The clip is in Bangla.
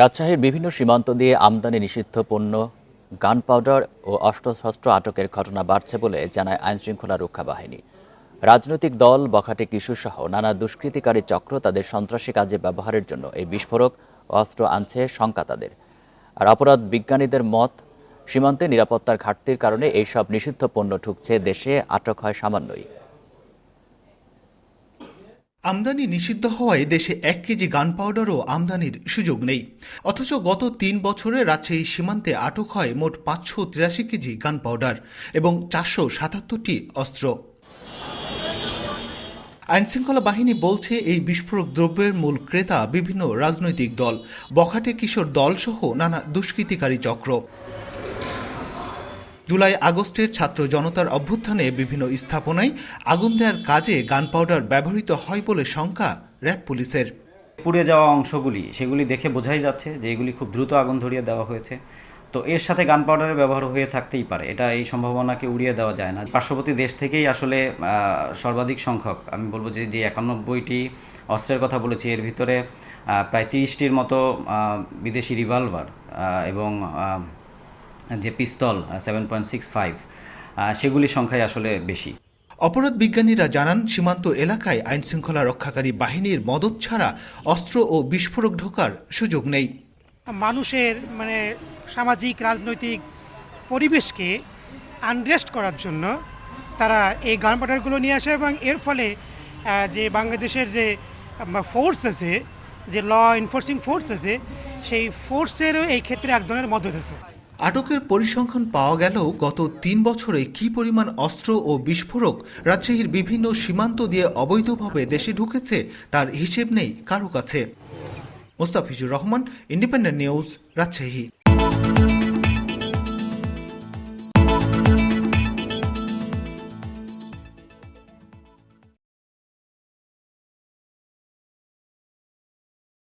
রাজশাহীর বিভিন্ন সীমান্ত দিয়ে আমদানি নিষিদ্ধ পণ্য গান পাউডার ও অস্ত্রশস্ত্র আটকের ঘটনা বাড়ছে বলে জানায় আইনশৃঙ্খলা রক্ষা বাহিনী রাজনৈতিক দল, বখাটে কিশোরসহ নানা দুষ্কৃতিকারী চক্র তাদের সন্ত্রাসী কাজে ব্যবহারের জন্য এই বিস্ফোরক অস্ত্র আনছে শঙ্কা তাদের। আর অপরাধ বিজ্ঞানীদের মত, সীমান্তে নিরাপত্তার ঘাটতির কারণে এইসব নিষিদ্ধ পণ্য ঢুকছে দেশে, আটক হয় সামান্যই। আমদানি নিষিদ্ধ হওয়ায় দেশে এক কেজি গান পাউডারও আমদানির সুযোগ নেই। অথচ গত তিন বছরে রাজশাহী সীমান্তে আটক হয় মোট পাঁচশো তিরাশি কেজি গান পাউডার এবং চারশো সাতাত্তরটি অস্ত্র। আইনশৃঙ্খলা বাহিনী বলছে, এই বিস্ফোরক দ্রব্যের মূল ক্রেতা বিভিন্ন রাজনৈতিক দল, বখাটে কিশোর দলসহ নানা দুষ্কৃতিকারী চক্র। জুলাই আগস্টের ছাত্র জনতার অভ্যুত্থানে বিভিন্ন স্থাপনায় আগুন দেওয়ার কাজে গান পাউডার ব্যবহৃত হয় বলে শঙ্কা র্যাব পুলিশের। পুড়ে যাওয়া অংশগুলি, সেগুলি দেখে বোঝাই যাচ্ছে যে এগুলি খুব দ্রুত আগুন ধরিয়ে দেওয়া হয়েছে। তো এর সাথে গান পাউডারের ব্যবহার হয়ে থাকতেই পারে। এটা এই সম্ভাবনাকে উড়িয়ে দেওয়া যায় না। পার্শ্ববর্তী দেশ থেকেই আসলে সর্বাধিক সংখ্যক, আমি বলব যে যে একানব্বইটি অস্ত্রের কথা বলেছি, এর ভিতরে প্রায় তিরিশটির মতো বিদেশি রিভলভার এবং যে pistol seven point six five সেগুলির সংখ্যাই আসলে বেশি। অপরাধ বিজ্ঞানীরা জানান সীমান্ত এলাকায় আইনশৃঙ্খলা রক্ষাকারী বাহিনীর মদত ছাড়া অস্ত্র ও বিস্ফোরক ঢোকার সুযোগ নেই। মানুষের মানে সামাজিক রাজনৈতিক পরিবেশকে আনরেস্ট করার জন্য তারা এই গান পাউডারগুলো নিয়ে আসে এবং এর ফলে যে বাংলাদেশের যে ফোর্স আছে যে ল এনফোর্সিং ফোর্স আছে সেই ফোর্সেরও এই ক্ষেত্রে এক ধরনের মদত আছে। আটকের পরিসংখ্যান পাওয়া গেলেও গত তিন বছরে কি পরিমাণ অস্ত্র ও বিস্ফোরক রাজশাহীর বিভিন্ন সীমান্ত দিয়ে অবৈধভাবে দেশে ঢুকেছে তার হিসেব নেই কারও কাছে। Mostafizur Rahman independent news Rajshahi.